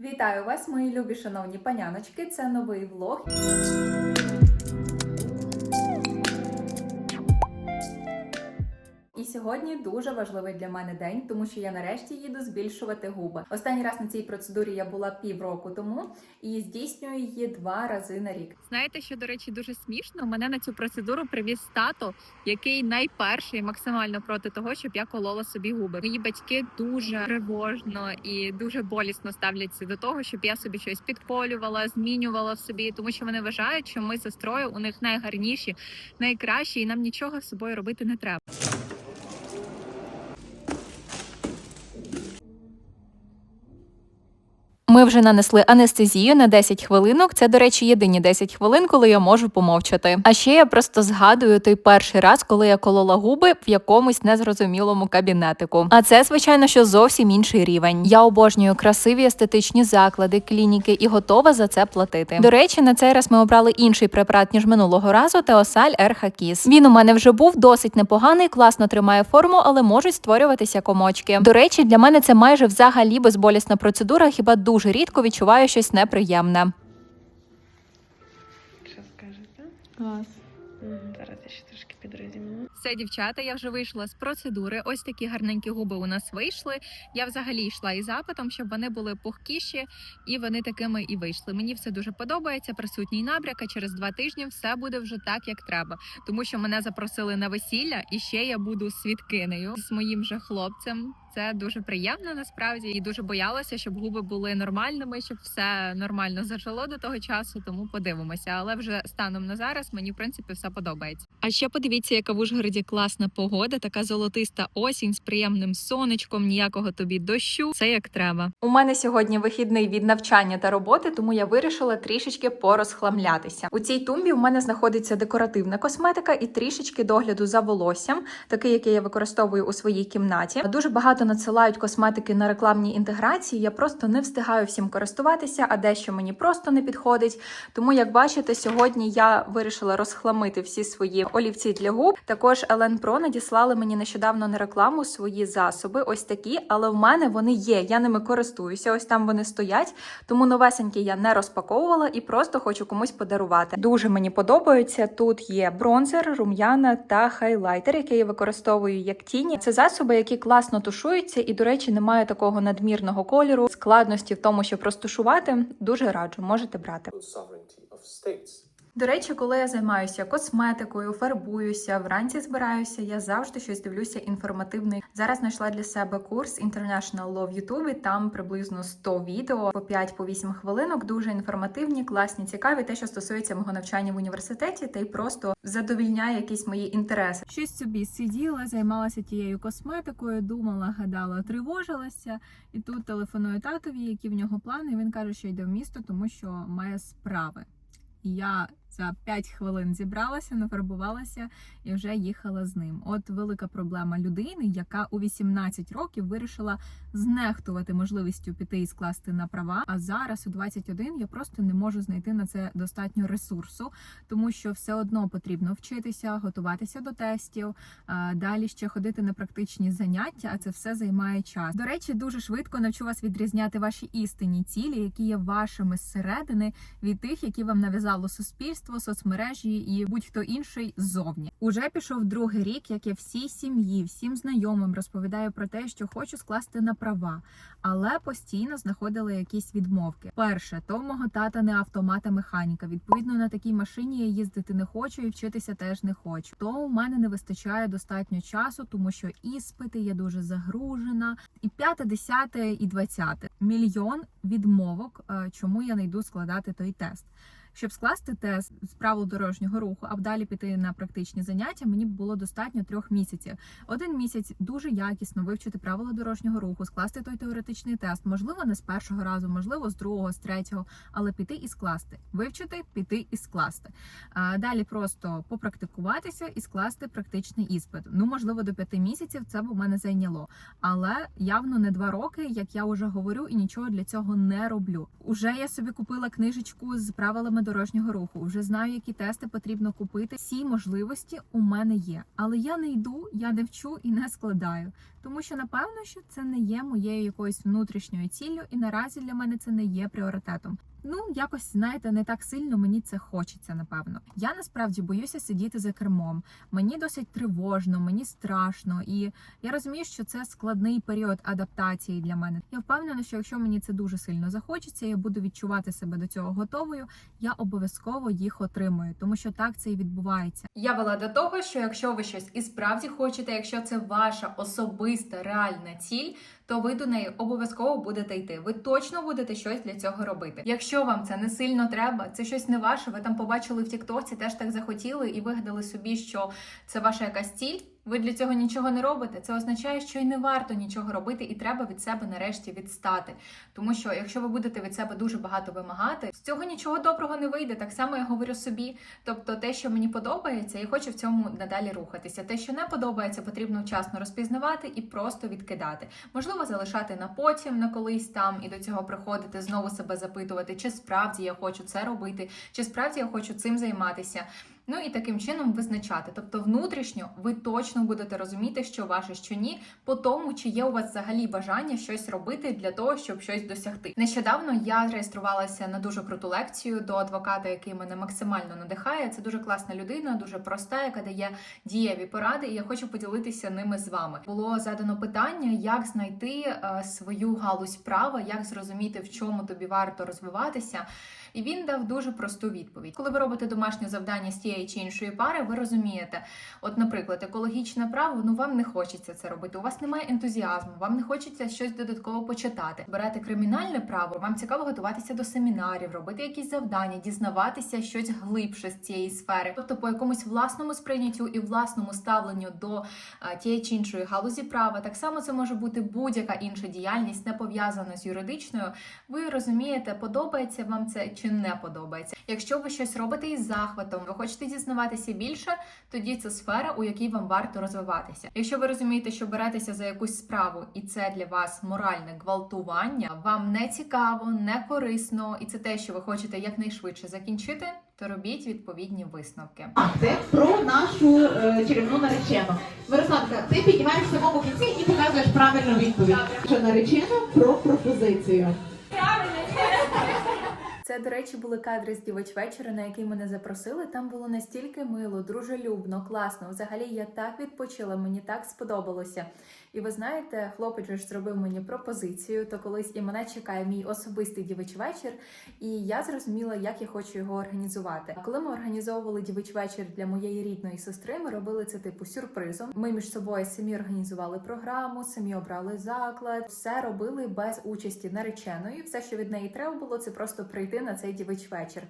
Вітаю вас, мої любі шановні паняночки. Це новий влог. Сьогодні дуже важливий для мене день, тому що я нарешті їду збільшувати губи. Останній раз на цій процедурі я була півроку тому і здійснюю її два рази на рік. Знаєте, що до речі, дуже смішно. Мене на цю процедуру привіз тато, який найперший максимально проти того, щоб я колола собі губи. Мої батьки дуже тривожно і дуже болісно ставляться до того, щоб я собі щось підколювала, змінювала в собі, тому що вони вважають, що ми сестрою у них найгарніші, найкращі, і нам нічого з собою робити не треба. Ми вже нанесли анестезію на 10 хвилинок. Це, до речі, єдині 10 хвилин, коли я можу помовчати. А ще я просто згадую той перший раз, коли я колола губи в якомусь незрозумілому кабінетику. А це, звичайно, що зовсім інший рівень. Я обожнюю красиві естетичні заклади, клініки і готова за це платити. До речі, на цей раз ми обрали інший препарат ніж минулого разу. Теосаль Ерхакіс. Він у мене вже був досить непоганий, класно тримає форму, але можуть створюватися комочки. До речі, для мене це майже взагалі безболісна процедура. Хіба дуже рідко відчуваю щось неприємне. Що скажете? Клас. Зараз я ще трошки підрозімну. Все, дівчата, я вже вийшла з процедури. Ось такі гарненькі губи у нас вийшли. Я взагалі йшла із запитом, щоб вони були пухкіші, і вони такими і вийшли. Мені все дуже подобається. Присутній набряк, а через два тижні все буде вже так, як треба. Тому що мене запросили на весілля, і ще я буду свідкинею з моїм же хлопцем. Це дуже приємно насправді і дуже боялася, щоб губи були нормальними, щоб все нормально зажило до того часу. Тому подивимося. Але вже станом на зараз мені в принципі все подобається. А ще подивіться, яка в Ужгороді класна погода, така золотиста осінь з приємним сонечком, ніякого тобі дощу. Все як треба. У мене сьогодні вихідний від навчання та роботи, тому я вирішила трішечки порозхламлятися. У цій тумбі у мене знаходиться декоративна косметика і трішечки догляду за волоссям, такий, який я використовую у своїй кімнаті. Дуже багато надсилають косметики на рекламній інтеграції. Я просто не встигаю всім користуватися, а дещо мені просто не підходить. Тому, як бачите, сьогодні я вирішила розхламити всі свої олівці для губ. Також Елен Про надіслали мені нещодавно на рекламу свої засоби, ось такі, але в мене вони є. Я ними користуюся. Ось там вони стоять. Тому новесенькі я не розпаковувала і просто хочу комусь подарувати. Дуже мені подобаються. Тут є бронзер, рум'яна та хайлайтер, який я використовую як тіні. Це засоби, які класно тушуються, і, до речі, немає такого надмірного кольору, складності в тому, щоб розташувати. Дуже раджу, можете брати. До речі, коли я займаюся косметикою, фарбуюся, вранці збираюся, я завжди щось дивлюся інформативний. Зараз знайшла для себе курс International Law в Ютубі. Там приблизно 100 відео по 5-8 хвилинок. Дуже інформативні, класні, цікаві. Те, що стосується мого навчання в університеті, та й просто задовільняє якісь мої інтереси. Щось собі сиділа, займалася тією косметикою, думала, гадала, тривожилася. І тут телефоную татові, які в нього плани. І він каже, що йде в місто, тому що має справи. Я за 5 хвилин зібралася, нафарбувалася і вже їхала з ним. От велика проблема людини, яка у 18 років вирішила знехтувати можливістю піти і скласти на права. А зараз у 21 я просто не можу знайти на це достатньо ресурсу, тому що все одно потрібно вчитися, готуватися до тестів, далі ще ходити на практичні заняття, а це все займає час. До речі, дуже швидко навчу вас відрізняти ваші істинні цілі, які є вашими зсередини, від тих, які вам нав'язало суспільство, соцмережі і будь-хто інший ззовні. Уже пішов другий рік, як я всій сім'ї, всім знайомим розповідаю про те, що хочу скласти на права, але постійно знаходила якісь відмовки. Перше, то мого тата не автомат, а механіка. Відповідно, на такій машині я їздити не хочу і вчитися теж не хочу. То у мене не вистачає достатньо часу, тому що іспити я дуже загружена. І п'яте, десяте і двадцяте мільйон відмовок, е, чому я не йду складати той тест. Щоб скласти тест з правил дорожнього руху, а вдалі піти на практичні заняття, мені було достатньо трьох місяців. Один місяць дуже якісно вивчити правила дорожнього руху, скласти той теоретичний тест. Можливо, не з першого разу, можливо, з другого, з третього, але піти і скласти, вивчити, піти і скласти. А далі просто попрактикуватися і скласти практичний іспит. Ну, можливо, до п'яти місяців це б у мене зайняло, але явно не два роки, як я вже говорю, і нічого для цього не роблю. Уже я собі купила книжечку з правилами дорожнього руху, вже знаю, які тести потрібно купити. Всі можливості у мене є, але я не йду, я не вчу і не складаю, тому що напевно, що це не є моєю якоюсь внутрішньою ціллю, і наразі для мене це не є пріоритетом. Ну, якось знаєте, не так сильно мені це хочеться, напевно. Я насправді боюся сидіти за кермом. Мені досить тривожно, мені страшно, і я розумію, що це складний період адаптації для мене. Я впевнена, що якщо мені це дуже сильно захочеться, я буду відчувати себе до цього готовою. Я обов'язково їх отримую, тому що так це і відбувається. Я вела до того, що якщо ви щось і справді хочете, якщо це ваша особиста реальна ціль, то ви до неї обов'язково будете йти. Ви точно будете щось для цього робити. Якщо вам це не сильно треба, це щось не ваше. Ви там побачили в Тіктоці, теж так захотіли і вигадали собі, що це ваша якась ціль. Ви для цього нічого не робите. Це означає, що й не варто нічого робити, і треба від себе нарешті відстати. Тому що якщо ви будете від себе дуже багато вимагати, з цього нічого доброго не вийде. Так само я говорю собі. Тобто, те, що мені подобається, я хочу в цьому надалі рухатися. Те, що не подобається, потрібно вчасно розпізнавати і просто відкидати. Можливо, залишати на потім, на колись там, і до цього приходити, знову себе запитувати, чи справді я хочу це робити, чи справді я хочу цим займатися. Ну і таким чином визначати. Тобто, внутрішньо ви точно будете розуміти, що ваше, що ні, по тому, чи є у вас взагалі бажання щось робити для того, щоб щось досягти. Нещодавно я реєструвалася на дуже круту лекцію до адвоката, який мене максимально надихає. Це дуже класна людина, дуже проста, яка дає дієві поради, і я хочу поділитися ними з вами. Було задано питання, як знайти е, свою галузь права, як зрозуміти, в чому тобі варто розвиватися. І він дав дуже просту відповідь. Коли ви робите домашнє завдання з тієї чи іншої пари, ви розумієте, от, наприклад, екологічне право, ну вам не хочеться це робити. У вас немає ентузіазму, вам не хочеться щось додатково почитати. Берете кримінальне право, вам цікаво готуватися до семінарів, робити якісь завдання, дізнаватися щось глибше з цієї сфери, тобто по якомусь власному сприйняттю і власному ставленню до а, тієї чи іншої галузі права. Так само це може бути будь-яка інша діяльність, не пов'язана з юридичною. Ви розумієте, подобається вам це чи не подобається. Якщо ви щось робите із захватом, ви хочете дізнаватися більше, тоді це сфера, у якій вам варто розвиватися. Якщо ви розумієте, що беретеся за якусь справу, і це для вас моральне гвалтування, вам не цікаво, не корисно, і це те, що ви хочете якнайшвидше закінчити, то робіть відповідні висновки. Це про нашу е, чарівну наречену. Мирославка, ти піднімаєш в самому кінці і показуєш правильну відповідь. Що наречена про пропозицію. Це, до речі, були кадри з дівоч вечора, на який мене запросили. Там було настільки мило, дружелюбно, класно. Взагалі я так відпочила, мені так сподобалося. І ви знаєте, хлопець ж зробив мені пропозицію, то колись і мене чекає мій особистий дівич вечір, і я зрозуміла, як я хочу його організувати. Коли ми організовували дівич вечір для моєї рідної сестри, ми робили це типу сюрпризом. Ми між собою самі організували програму, самі обрали заклад, все робили без участі нареченої. Все, що від неї треба було, це просто прийти на цей дівич вечір.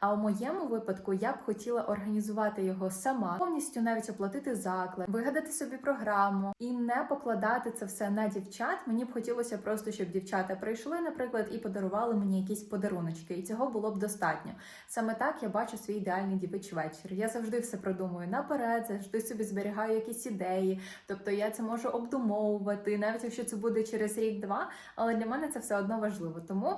А у моєму випадку я б хотіла організувати його сама, повністю навіть оплатити заклад, вигадати собі програму і не покладати це все на дівчат. Мені б хотілося просто, щоб дівчата прийшли, наприклад, і подарували мені якісь подаруночки, і цього було б достатньо. Саме так я бачу свій ідеальний дівич вечір. Я завжди все продумую наперед, завжди собі зберігаю якісь ідеї. Тобто я це можу обдумовувати, навіть якщо це буде через рік-два. Але для мене це все одно важливо. Тому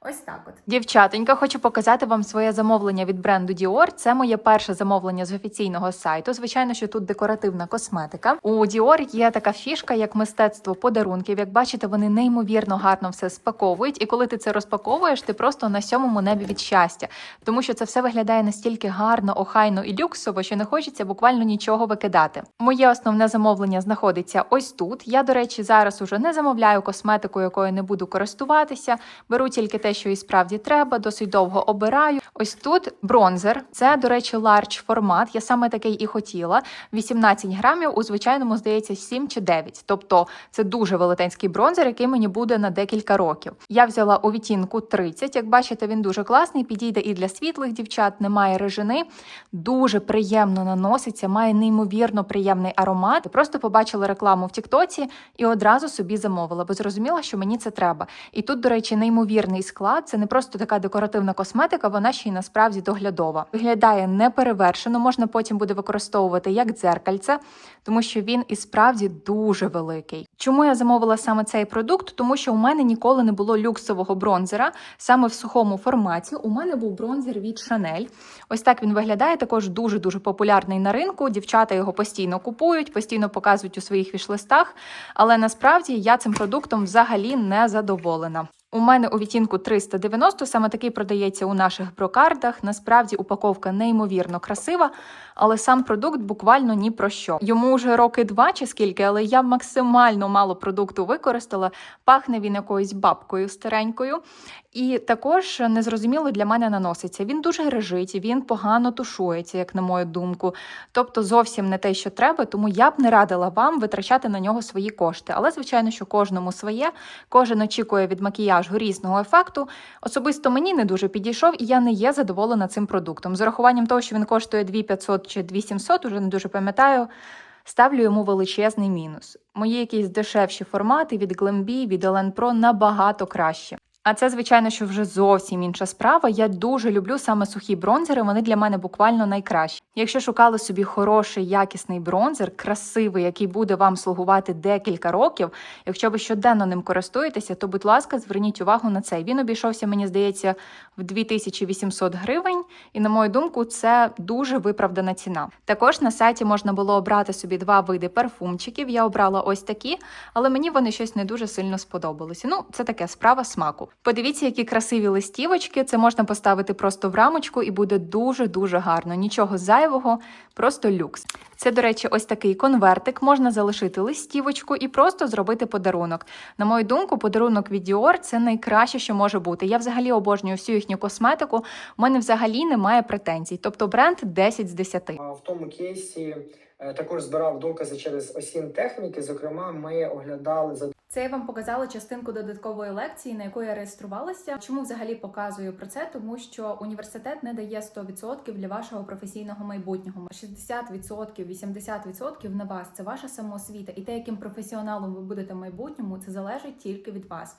ось так от. Дівчатонька, хочу показати вам своє замовлення від бренду Dior. Це моє перше замовлення з офіційного сайту. Звичайно, що тут декоративна косметика. У Dior є така фішка, як мистецтво подарунків. Як бачите, вони неймовірно гарно все спаковують. І коли ти це розпаковуєш, ти просто на сьомому небі від щастя, тому що це все виглядає настільки гарно, охайно і люксово, що не хочеться буквально нічого викидати. Моє основне замовлення знаходиться ось тут. Я, до речі, зараз уже не замовляю косметику, якою не буду користуватися. Беру тільки те, що і справді треба, досить довго обираю. Ось тут бронзер. Це, до речі, ларч формат. Я саме такий і хотіла. 18 грамів, у звичайному, здається, 7 чи 9. Тобто це дуже велетенський бронзер, який мені буде на декілька років. Я взяла у відтінку 30. Як бачите, він дуже класний, підійде і для світлих дівчат, немає режини. Дуже приємно наноситься, має неймовірно приємний аромат. Просто побачила рекламу в Тіктоці і одразу собі замовила, бо зрозуміла, що мені це треба. І тут, до речі, неймовірний склад. Склад. Це не просто така декоративна косметика, вона ще й насправді доглядова. Виглядає неперевершено, можна потім буде використовувати як дзеркальце, тому що він і справді дуже великий. Чому я замовила саме цей продукт? Тому що у мене ніколи не було люксового бронзера саме в сухому форматі. У мене був бронзер від Chanel. Ось так він виглядає. Також дуже дуже популярний на ринку. Дівчата його постійно купують, постійно показують у своїх вішлистах. Але насправді я цим продуктом взагалі не задоволена. У мене у відтінку 390, саме такий продається у наших брокардах. Насправді упаковка неймовірно красива, але сам продукт буквально ні про що. Йому вже роки два чи скільки, але я максимально мало продукту використала. Пахне він якоюсь бабкою старенькою. І також незрозуміло для мене наноситься. Він дуже грижить, він погано тушується, як на мою думку. Тобто зовсім не те, що треба, тому я б не радила вам витрачати на нього свої кошти. Але, звичайно, що кожному своє, кожен очікує від макіяжу різного ефекту. Особисто мені не дуже підійшов, і я не є задоволена цим продуктом. З урахуванням того, що він коштує 2500 чи 2700, уже не дуже пам'ятаю. Ставлю йому величезний мінус. Мої якісь дешевші формати від Glambi, від Elen Pro набагато краще. А це, звичайно, що вже зовсім інша справа. Я дуже люблю саме сухі бронзери. Вони для мене буквально найкращі. Якщо шукали собі хороший, якісний бронзер, красивий, який буде вам слугувати декілька років. Якщо ви щоденно ним користуєтеся, то, будь ласка, зверніть увагу на цей. Він обійшовся, мені здається, в 2800 гривень, і на мою думку, це дуже виправдана ціна. Також на сайті можна було обрати собі два види парфумчиків. Я обрала ось такі, але мені вони щось не дуже сильно сподобалися. Ну, це таке справа смаку. Подивіться, які красиві листівочки. Це можна поставити просто в рамочку і буде дуже дуже гарно. Нічого зайвого, просто люкс. Це, до речі, ось такий конвертик. Можна залишити листівочку і просто зробити подарунок. На мою думку, подарунок від Dior – це найкраще, що може бути. Я взагалі обожнюю всю їхню косметику. У мене взагалі немає претензій. Тобто бренд 10 з 10. В тому кейсі також збирав докази через осін техніки. Зокрема, ми оглядали за Це я вам показала частинку додаткової лекції, на яку я реєструвалася. Чому взагалі показую про це? Тому що університет не дає 100% для вашого професійного майбутнього. 60%, 80% на вас це ваша самоосвіта, і те, яким професіоналом ви будете в майбутньому, це залежить тільки від вас.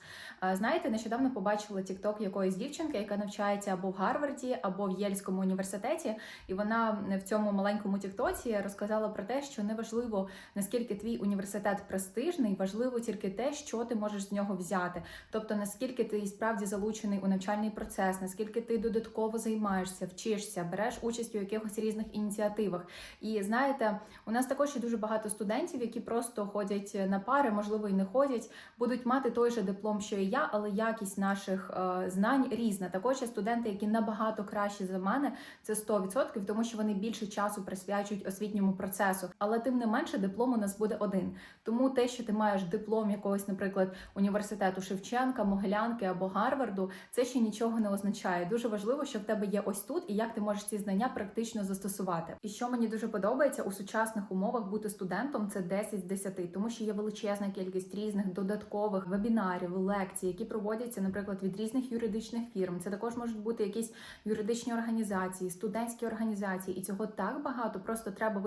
Знаєте, нещодавно побачила TikTok якоїсь дівчинки, яка навчається або в Гарварді, або в Єльському університеті, і вона в цьому маленькому тіктоці розказала про те, що неважливо наскільки твій університет престижний, важливо тільки те, що ти можеш з нього взяти. Тобто, наскільки ти справді залучений у навчальний процес, наскільки ти додатково займаєшся, вчишся, береш участь у якихось різних ініціативах. І знаєте, у нас також є дуже багато студентів, які просто ходять на пари, можливо, і не ходять, будуть мати той же диплом, що і я, але якість наших е, знань різна. Також є студенти, які набагато кращі за мене, це 100%, тому що вони більше часу присвячують освітньому процесу. Але тим не менше, диплом у нас буде один. Тому те, що ти маєш диплом якогось, наприклад, університету Шевченка, Могилянки або Гарварду, це ще нічого не означає. Дуже важливо, що в тебе є ось тут, і як ти можеш ці знання практично застосувати. І що мені дуже подобається у сучасних умовах бути студентом, це 10 з 10, тому що є величезна кількість різних додаткових вебінарів, лекцій, які проводяться, наприклад, від різних юридичних фірм. Це також можуть бути якісь юридичні організації, студентські організації, і цього так багато. Просто треба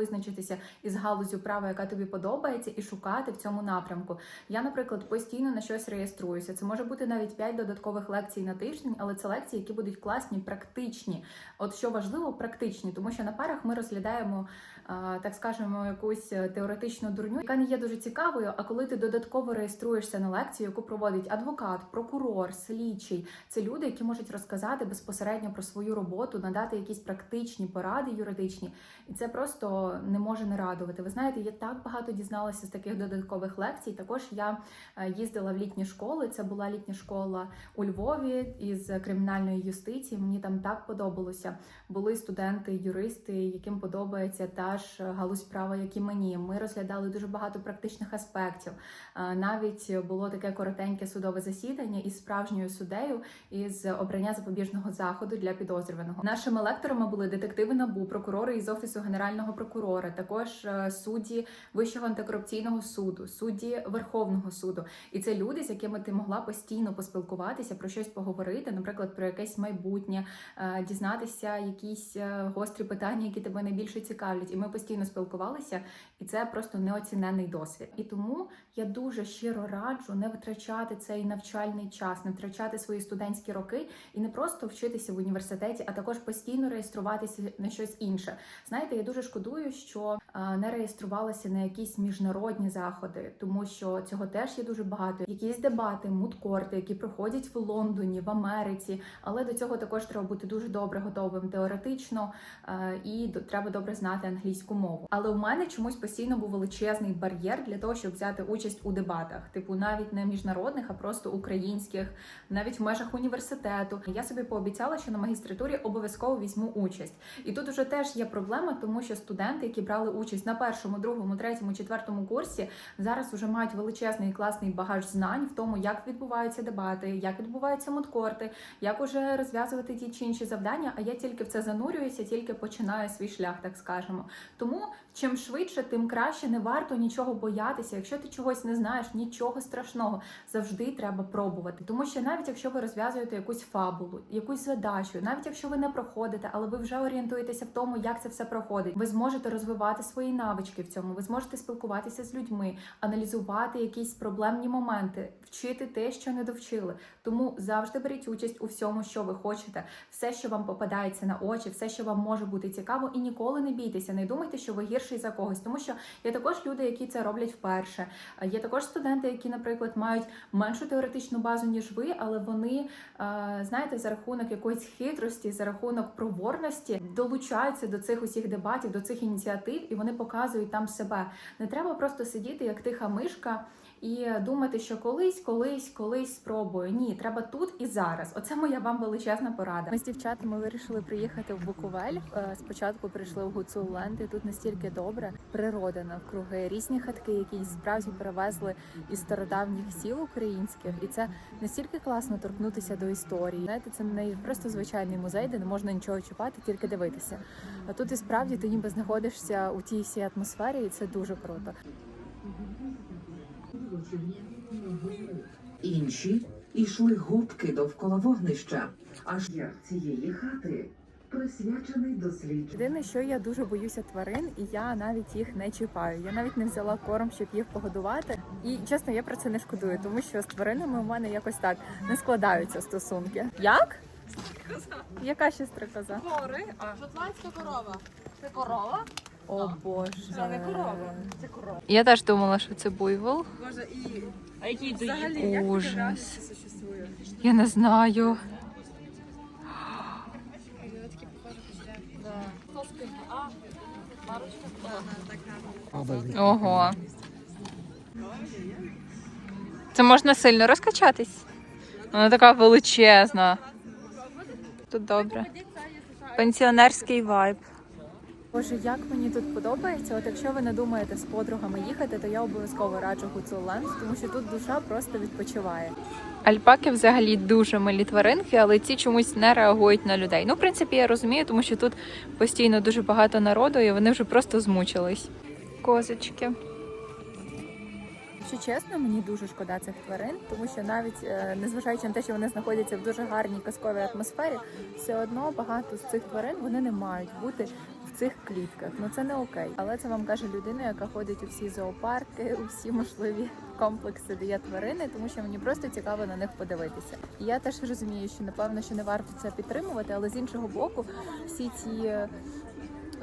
визначитися із галузю права, яка тобі подобається, і шукати в цьому напрямку. Я, наприклад, постійно на щось реєструюся. Це може бути навіть 5 додаткових лекцій на тиждень, але це лекції, які будуть класні, практичні. От що важливо, практичні, тому що на парах ми розглядаємо, так скажемо, якусь е, теоретичну дурню, яка не є дуже цікавою. А коли ти додатково реєструєшся на лекцію, яку проводить адвокат, прокурор, слідчий, це люди, які можуть розказати безпосередньо про свою роботу, надати якісь практичні поради юридичні, і це просто не може не радувати. Ви знаєте, я так багато дізналася з таких додаткових лекцій. Також я е, їздила в літні школи. Це була літня школа у Львові із кримінальної юстиції. Мені там так подобалося. Були студенти, юристи, яким подобається та ж галузь права, як і мені. Ми розглядали дуже багато практичних аспектів. Е, Навіть було таке коротеньке судове засідання із справжньою суддею із обрання запобіжного заходу для підозрюваного. Нашими лекторами були детективи НАБУ, прокурори із офісу генерального прокурора, також е, судді Вищого антикорупційного суду, судді Верховного суду. І це люди, з якими ти могла постійно поспілкуватися, про щось поговорити, наприклад, про якесь майбутнє, е, дізнатися якісь е, гострі питання, які тебе найбільше цікавлять. І ми постійно спілкувалися, і це просто неоцінений досвід. І тому я дуже щиро раджу не витрачати цей навчальний час, не втрачати свої студентські роки і не просто вчитися в університеті, а також постійно реєструватися на щось інше. Знаєте, я дуже шкодую, що е, не реєструвалася на якісь міжнародні заходи, тому що цього теж є дуже багато. Якісь дебати, мудкорти, які проходять в Лондоні, в Америці. Але до цього також треба бути дуже добре готовим теоретично е, і треба добре знати англійську мову. Але у мене чомусь постійно був величезний бар'єр для того, щоб взяти участь у дебатах, типу навіть не міжнародних, а просто українських, навіть в межах університету. Я собі пообіцяла, що на магістратурі обов'язково візьму участь. І тут уже теж є проблема, тому що студенти, які брали участь на першому, другому, третьому, четвертому курсі, зараз вже мають величезний і класний багаж знань в тому, як відбуваються дебати, як відбуваються мудкорти, як уже розв'язувати ті чи інші завдання. А я тільки в це занурююся, тільки починаю свій шлях, так скажемо. Тому чим швидше, тим краще не варто нічого боятися. Якщо ти чогось не знаєш, нічого страшного завжди треба пробувати. Тому що навіть якщо ви розв'язуєте якусь фабулу, якусь задачу, навіть якщо ви не проходите, але ви вже орієнтуєтеся в тому, як це все проходить, ви зможете розвивати свої навички в цьому. Ви зможете спілкуватися з людьми, аналізувати якісь проблемні моменти, вчити те, що не довчили. Тому завжди беріть участь у всьому, що ви хочете, все, що вам попадається на очі, все, що вам може бути цікаво, і ніколи не бійтеся. Не думайте, що ви гірший за когось, тому що є також люди, які це роблять вперше. Є також студенти, які, наприклад, мають меншу теоретичну базу ніж ви, але вони е, знаєте, за рахунок якоїсь хитрості, за рахунок проворності долучаються до цих усіх дебатів, до цих ініціатив, і вони показують там себе. Не треба просто сидіти як тиха мишка. І думати, що колись, колись, колись спробую. Ні, треба тут і зараз. Оце моя вам величезна порада. Ми з дівчатами вирішили приїхати в Буковель. Е, Спочатку прийшли в Гуцулленд, і тут настільки добре, природа навкруги, різні хатки, які справді перевезли із стародавніх сіл українських, і це настільки класно торкнутися до історії. Знаєте, це не просто звичайний музей, де не можна нічого чіпати, тільки дивитися. А тут і справді ти ніби знаходишся у тій всій атмосфері, і це дуже круто. Інші йшли губки довкола вогнища, аж як цієї хати присвячений дослідженню. Єдине, що я дуже боюся тварин, і я навіть їх не чіпаю. Я навіть не взяла корм, щоб їх погодувати. І чесно, я про це не шкодую, тому що з тваринами у мене якось так не складаються стосунки. Як? Яка ще стрикоза? Гори, а шотландська корова. Це корова? О боже. Це не корова. Це корова. Я теж думала, що це буйвол. Боже, і а які взагалі як Ужас. существує? Я не знаю. Ого. Це можна сильно розкачатись. Вона така величезна. Тут добре. Пенсіонерський вайб. Боже, як мені тут подобається. От якщо ви не думаєте з подругами їхати, то я обов'язково раджу Гуцулленд, тому що тут душа просто відпочиває. Альпаки взагалі дуже милі тваринки, але ці чомусь не реагують на людей. Ну, в принципі, я розумію, тому що тут постійно дуже багато народу, і вони вже просто змучились. Козочки. Якщо чесно, мені дуже шкода цих тварин, тому що навіть е, незважаючи на те, що вони знаходяться в дуже гарній казковій атмосфері, все одно багато з цих тварин вони не мають бути в цих клітках. Ну це не окей. Але це вам каже людина, яка ходить у всі зоопарки, у всі можливі комплекси, де є тварини, тому що мені просто цікаво на них подивитися. І я теж розумію, що напевно що не варто це підтримувати, але з іншого боку, всі ці.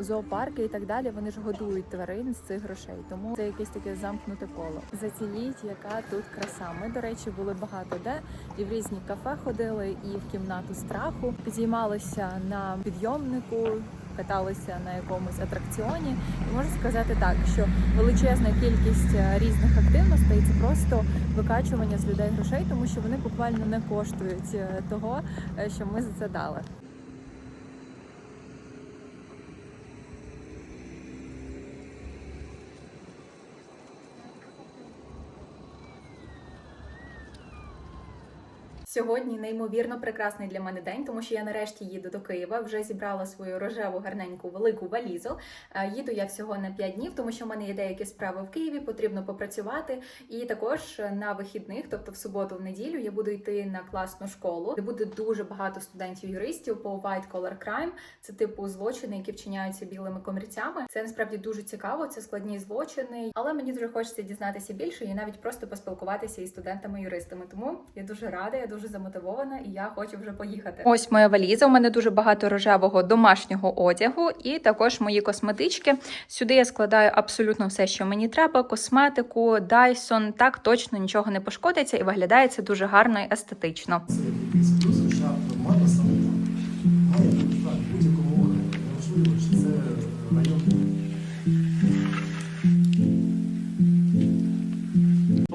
Зоопарки і так далі, вони ж годують тварин з цих грошей. Тому це якесь таке замкнуте коло. Зацініть, яка тут краса. Ми, до речі, були багато де і в різні кафе ходили, і в кімнату страху підіймалися на підйомнику. Каталися на якомусь атракціоні, і можу сказати так, що величезна кількість е, різних активностей це просто викачування з людей грошей, тому що вони буквально не коштують е, того, е, що ми за це дали. Сьогодні неймовірно прекрасний для мене день, тому що я нарешті їду до Києва. Вже зібрала свою рожеву гарненьку велику валізу. Е, Їду я всього на 5 днів, тому що в мене є деякі справи в Києві, потрібно попрацювати. І також на вихідних, тобто в суботу, в неділю, я буду йти на класну школу, де буде дуже багато студентів-юристів по white collar crime. Це типу злочини, які вчиняються білими комірцями. Це насправді дуже цікаво. Це складні злочини, але мені дуже хочеться дізнатися більше і навіть просто поспілкуватися із студентами-юристами. Тому я дуже рада, я дуже замотивована, і я хочу вже поїхати. Ось моя валіза. У мене дуже багато рожевого домашнього одягу, і також мої косметички. Сюди я складаю абсолютно все, що мені треба: косметику, дайсон. Так точно нічого не пошкодиться, і виглядає це дуже гарно і естетично.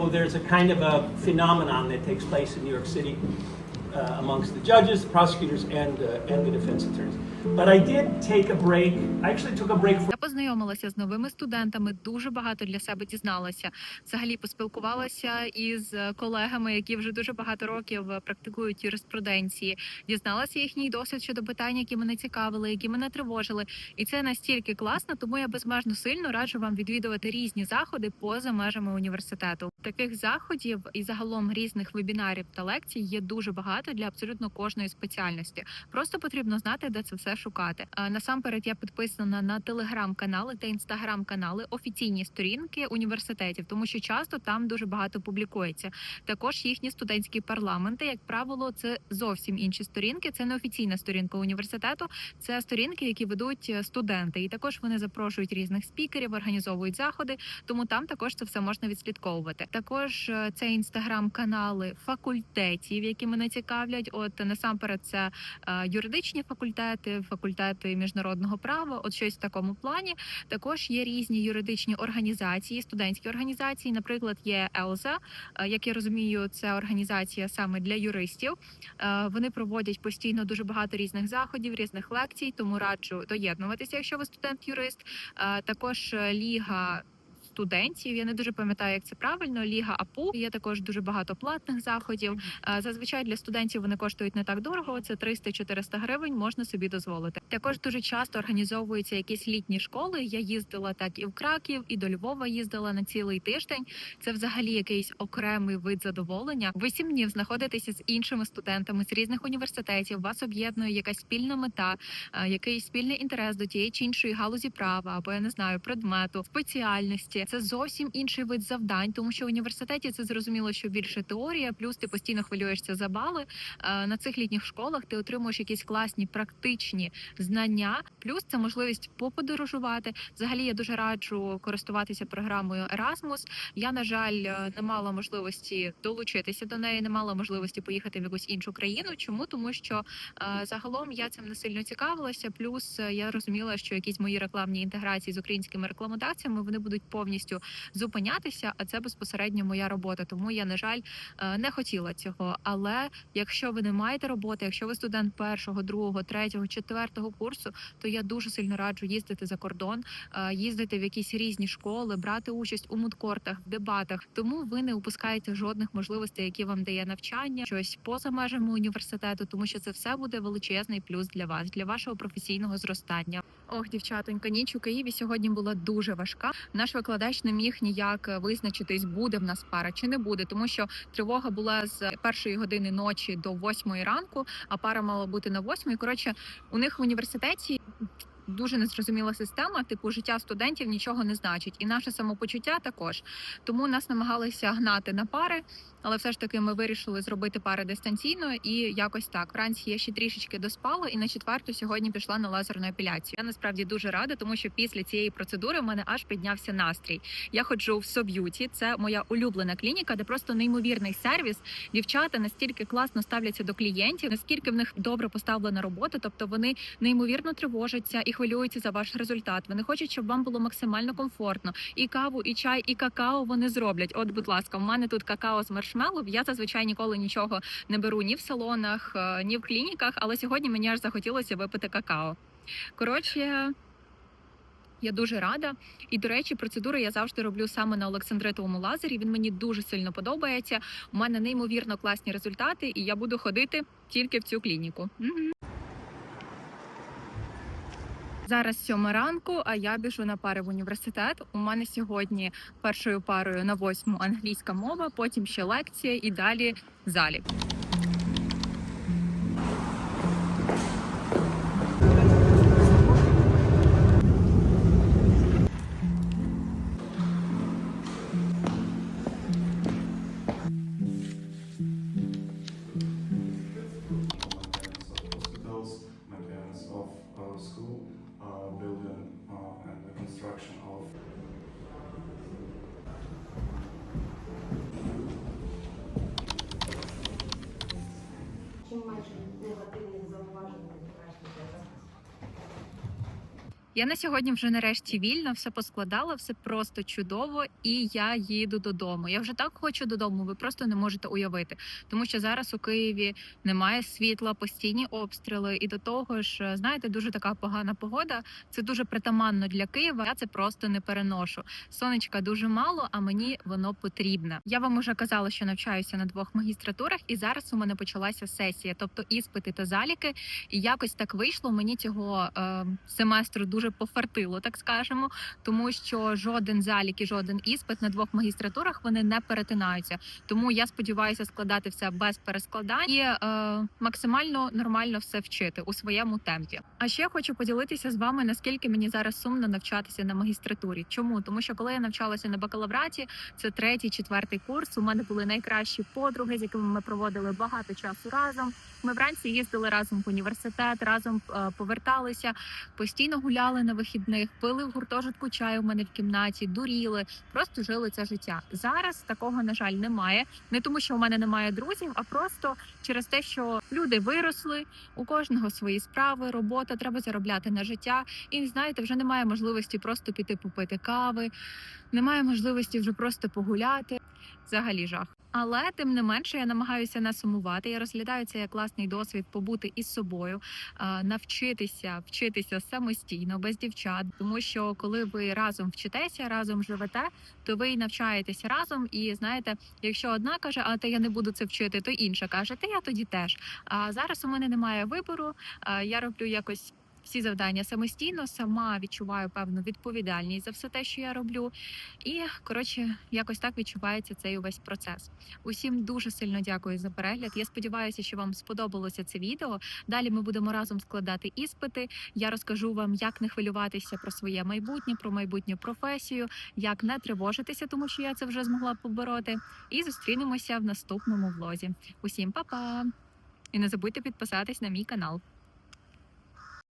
Well, there's a kind of a phenomenon that takes place in New York City uh, amongst the judges, the prosecutors, and uh, and the defense attorneys. But I did Я познайомилася з новими студентами, дуже багато для себе дізналася. Взагалі поспілкувалася із колегами, які вже дуже багато років практикують юриспруденції. Дізналася їхній досвід щодо питань, які мене цікавили, які мене тривожили. І це настільки класно, тому я безмежно сильно раджу вам відвідувати різні заходи поза межами університету. Таких заходів і загалом різних вебінарів та лекцій є дуже багато для абсолютно кожної спеціальності. Просто потрібно знати, де це все шукати. Насамперед я підписана на телеграм-канали та інстаграм-канали, офіційні сторінки університетів, тому що часто там дуже багато публікується. Також їхні студентські парламенти, як правило, це зовсім інші сторінки. Це не офіційна сторінка університету, це сторінки, які ведуть е, студенти. І також вони запрошують різних спікерів, організовують заходи. Тому там також це все можна відслідковувати. Також е, це інстаграм-канали факультетів, які мене цікавлять. От насамперед, це е, юридичні факультети, факультети міжнародного права, от щось в такому плані. Також є різні юридичні організації, студентські організації. Наприклад, є ЕЛЗА, е, як я розумію, це організація саме для юристів. Е, Вони проводять постійно дуже багато різних заходів, різних лекцій, тому раджу доєднуватися, якщо ви студент-юрист. Е, Також ліга. Студентів я не дуже пам'ятаю, як це правильно. Ліга АПУ є також дуже багато платних заходів. Е, Зазвичай для студентів вони коштують не так дорого. Це 300-400 гривень. Можна собі дозволити. Також дуже часто організовуються якісь літні школи. Я їздила так і в Краків, і до Львова їздила на цілий тиждень. Це взагалі якийсь окремий вид задоволення. Ви сім днів знаходитеся з іншими студентами з різних університетів. Вас об'єднує якась спільна мета, е, якийсь спільний інтерес до тієї чи іншої галузі права, або я не знаю предмету, спеціальності. Це зовсім інший вид завдань, тому що в університеті це зрозуміло, що більше теорія, плюс ти постійно хвилюєшся за бали. Е, На цих літніх школах ти отримуєш якісь класні практичні знання, плюс це можливість поподорожувати. Взагалі я дуже раджу користуватися програмою Erasmus. Я на жаль е, не мала можливості долучитися до неї, не мала можливості поїхати в якусь іншу країну. Чому тому, що е, загалом я цим не сильно цікавилася. Плюс я розуміла, що якісь мої рекламні інтеграції з українськими рекламодавцями вони будуть повністю зупинятися. А це безпосередньо моя робота. Тому я на жаль е, не хотіла цього. Але якщо ви не маєте роботи, якщо ви студент першого, другого, третього, четвертого курсу, то я дуже сильно раджу їздити за кордон, е, їздити в якісь різні школи, брати участь у мудкортах, в дебатах. Тому ви не упускаєте жодних можливостей, які вам дає навчання, щось поза межами університету, тому що це все буде величезний плюс для вас, для вашого професійного зростання. Ох, дівчатонька, ніч у Києві сьогодні була дуже важка. Наш викладач не міг ніяк визначитись, буде в нас пара чи не буде, тому що тривога була з першої години ночі до восьмої ранку, а пара мала бути на восьмій. Коротше, у них в університеті. Дуже незрозуміла система, типу життя студентів нічого не значить, і наше самопочуття також. Тому нас намагалися гнати на пари, але все ж таки ми вирішили зробити пари дистанційно і якось так. Вранці я ще трішечки доспала, і на четверту сьогодні пішла на лазерну епіляцію. Я насправді дуже рада, тому що після цієї процедури в мене аж піднявся настрій. Я ходжу в Соб'юті, це моя улюблена клініка, де просто неймовірний сервіс. Дівчата настільки класно ставляться до клієнтів, наскільки в них добре поставлена робота, тобто вони неймовірно тривожаться і хвилюються за ваш результат. Вони хочуть, щоб вам було максимально комфортно. І каву, і чай, і какао вони зроблять. От, будь ласка, в мене тут какао з маршмеллоу. Я зазвичай ніколи нічого не беру ні в салонах, е, ні в клініках, але сьогодні мені аж захотілося випити какао. Коротше. Я дуже рада. І до речі, процедури я завжди роблю саме на Олександритовому лазері. Він мені дуже сильно подобається. У мене неймовірно класні результати, і я буду ходити тільки в цю клініку. Зараз сьома ранку, а я біжу на пари в університет. У мене сьогодні першою парою на восьму англійська мова, потім ще лекція і далі залік. Я на сьогодні вже нарешті вільна, все поскладала, все просто чудово, і я їду додому. Я вже так хочу додому. Ви просто не можете уявити, тому що зараз у Києві немає світла, постійні обстріли, і до того ж, знаєте, дуже така погана погода. Це дуже притаманно для Києва. Я це просто не переношу. Сонечка дуже мало, а мені воно потрібне. Я вам уже казала, що навчаюся на двох магістратурах, і зараз у мене почалася сесія, тобто іспити та заліки. І якось так вийшло. Мені цього е, семестру дуже пофартило, так скажемо, тому що жоден залік і жоден іспит на двох магістратурах вони не перетинаються. Тому я сподіваюся складати все без перескладань і е, максимально нормально все вчити у своєму темпі. А ще хочу поділитися з вами, наскільки мені зараз сумно навчатися на магістратурі. Чому? Тому що коли я навчалася на бакалавраті, це третій, четвертий курс. У мене були найкращі подруги, з якими ми проводили багато часу разом. Ми вранці їздили разом в університет, разом е, поверталися, постійно гуляли на вихідних, пили в гуртожитку чаю в мене в кімнаті, дуріли, просто жили це життя. Зараз такого на жаль немає. Не тому, що у мене немає друзів, а просто через те, що люди виросли, у кожного свої справи, робота, треба заробляти на життя. І знаєте, вже немає можливості просто піти попити кави, немає можливості вже просто погуляти. Взагалі жах. Але тим не менше я намагаюся не сумувати. Я розглядаю це як класний досвід побути із собою, навчитися вчитися самостійно, без дівчат. Тому що коли ви разом вчитеся, разом живете, то ви й навчаєтеся разом. І знаєте, якщо одна каже, а та я не буду це вчити, то інша каже, та я тоді теж. А зараз у мене немає вибору. Я роблю якось. Всі завдання самостійно, сама відчуваю певну відповідальність за все те, що я роблю, і коротше, якось так відчувається цей увесь процес. Усім дуже сильно дякую за перегляд. Я сподіваюся, що вам сподобалося це відео. Далі ми будемо разом складати іспити. Я розкажу вам, як не хвилюватися про своє майбутнє, про майбутню професію, як не тривожитися, тому що я це вже змогла побороти. І зустрінемося в наступному влозі. Усім па-па! І не забудьте підписатись на мій канал.